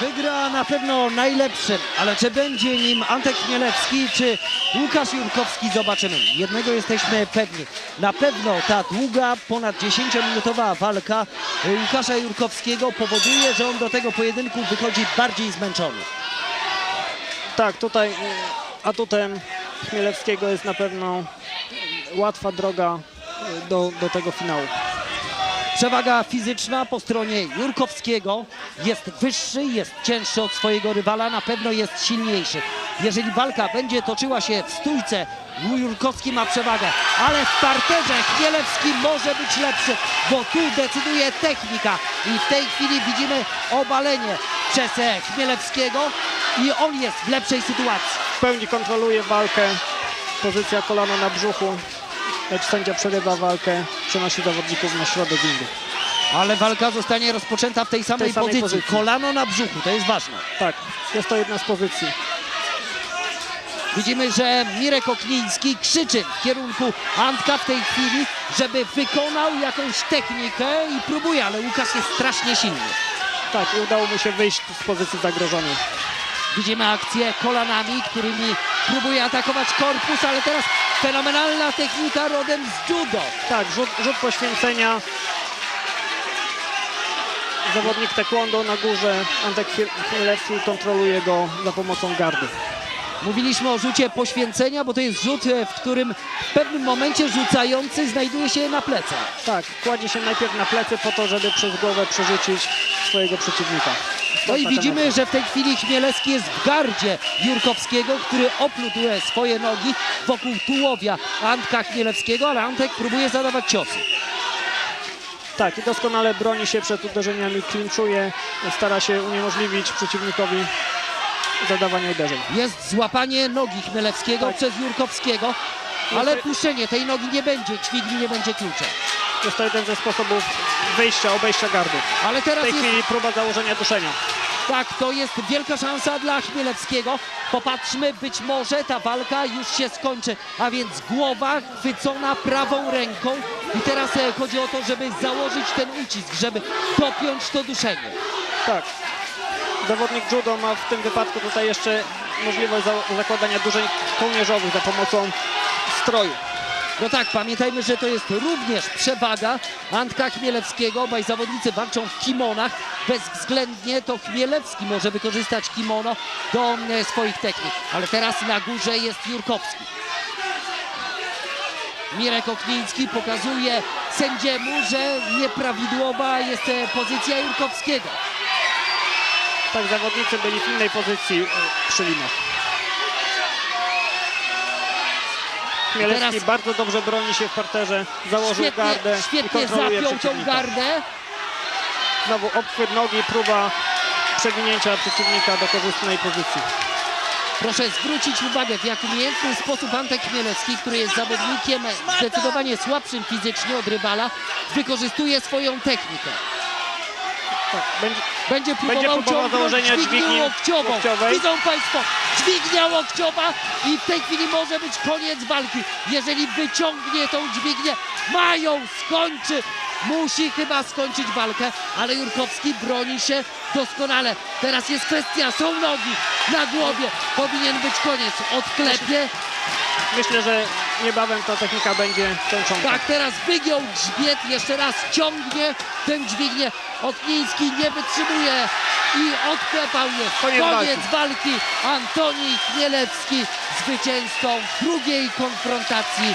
Wygra na pewno najlepszy, ale czy będzie nim Antek Chmielewski czy Łukasz Jurkowski zobaczymy. Jednego jesteśmy pewni. Na pewno ta długa, ponad 10-minutowa walka Łukasza Jurkowskiego powoduje, że on do tego pojedynku wychodzi bardziej zmęczony. Tak, tutaj atutem Chmielewskiego jest na pewno łatwa droga do, do tego finału. Przewaga fizyczna po stronie Jurkowskiego. Jest wyższy, jest cięższy od swojego rywala, na pewno jest silniejszy. Jeżeli walka będzie toczyła się w stójce, Jurkowski ma przewagę, ale w parterze Chmielewski może być lepszy, bo tu decyduje technika. I w tej chwili widzimy obalenie przez Chmielewskiego i on jest w lepszej sytuacji. W pełni kontroluje walkę, pozycja kolano na brzuchu, lecz sędzia przerywa walkę, przenosi zawodników na środek ringu. Ale walka zostanie rozpoczęta w tej samej, samej pozycji. pozycji. Kolano na brzuchu, to jest ważne. Tak, jest to jedna z pozycji. Widzimy, że Mirek Okniński krzyczy w kierunku Antka w tej chwili, żeby wykonał jakąś technikę i próbuje, ale Łukasz jest strasznie silny. Tak, udało mu się wyjść z pozycji zagrożonej. Widzimy akcję kolanami, którymi próbuje atakować korpus, ale teraz fenomenalna technika rodem z judo. Tak, rzut, rzut poświęcenia. Zawodnik taekwondo na górze, Antek Chmielewski kontroluje go za pomocą gardy. Mówiliśmy o rzucie poświęcenia, bo to jest rzut, e, w którym w pewnym momencie rzucający znajduje się na plecach. Tak, kładzie się najpierw na plecy po to, żeby przez głowę przerzucić swojego przeciwnika. No i widzimy, że w tej chwili Chmielewski jest w gardzie Jurkowskiego, który oplótł swoje nogi wokół tułowia Antka Chmielewskiego, ale Antek próbuje zadawać ciosy. Tak, i doskonale broni się przed uderzeniami, klinczuje, stara się uniemożliwić przeciwnikowi zadawanie uderzeń. Jest złapanie nogi Chmielewskiego Tak. przez Jurkowskiego, ale to- puszczenie tej nogi nie będzie, dźwigni nie będzie kluczem. Jest to jeden ze sposobów wyjścia, obejścia gardy. Ale W teraz tej jest, chwili próba założenia duszenia. tak, to jest wielka szansa dla Chmielewskiego. Popatrzmy, być może ta walka już się skończy, a więc głowa chwycona prawą ręką i teraz e, chodzi o to, żeby założyć ten ucisk, żeby dopiąć to duszenie. Tak. Zawodnik judo ma w tym wypadku tutaj jeszcze możliwość za zakładania dużeń kołnierzowych za pomocą stroju. No tak, pamiętajmy, że to jest również przewaga Antka Chmielewskiego. Obaj zawodnicy walczą w kimonach. Bezwzględnie to Chmielewski może wykorzystać kimono do e, swoich technik. Ale teraz na górze jest Jurkowski. Mirek Okniński pokazuje sędziemu, że nieprawidłowa jest e, pozycja Jurkowskiego. Tak, zawodnicy byli w innej pozycji e, przy linach. Chmielewski Teraz- bardzo dobrze broni się w parterze, założył Świetnie, gardę i świetnie kontroluje zapiął tą gardę. Znowu obchwyt nogi, próba przewinięcia przeciwnika do korzystnej pozycji. Proszę zwrócić uwagę, w jak umiejętny sposób Antek Chmielewski, który jest zawodnikiem zdecydowanie słabszym fizycznie od rywala, wykorzystuje swoją technikę. Tak, będzie, Będzie próbował, próbował ciągnąć założenia dźwignię dźwigni łokciową. łokciowej. Widzą Państwo, dźwignia łokciowa i w tej chwili może być koniec walki. Jeżeli wyciągnie tą dźwignię, mają, skończy. Musi chyba skończyć walkę, ale Jurkowski broni się doskonale. Teraz jest kwestia, są nogi na głowie. Powinien być koniec. Odklepie. Myślę, że niebawem ta technika będzie kończąca. Tak, teraz wygiął grzbiet, jeszcze raz ciągnie tę dźwignię. Okniński nie wytrzymuje i odklepał je. Koniec Koniec walki. Antoni Chmielewski zwycięzcą drugiej konfrontacji